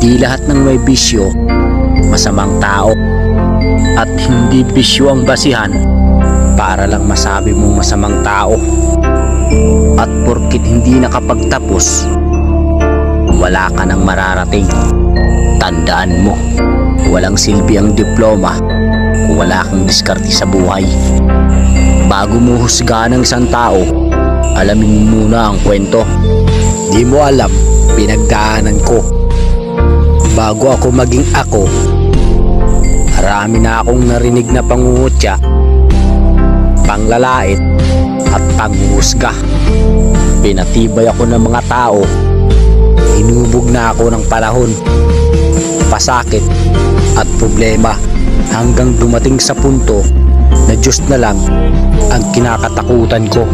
Hindi lahat ng may bisyo, masamang tao. At hindi bisyo ang basihan para lang masabi mong masamang tao. At porkit hindi nakapagtapos, wala ka nang mararating. Tandaan mo, walang silbi ang diploma kung wala kang diskarte sa buhay. Bago mo husgahan ng isang tao, alamin mo muna ang kwento. Di mo alam, pinagdaanan ko. Bago ako maging ako, marami na akong narinig na pangungutya, panglalait, at panghuhusga. Pinatibay ako ng mga tao, inubog na ako ng panahon, pasakit, at problema hanggang dumating sa punto na Diyos na lang ang kinakatakutan ko.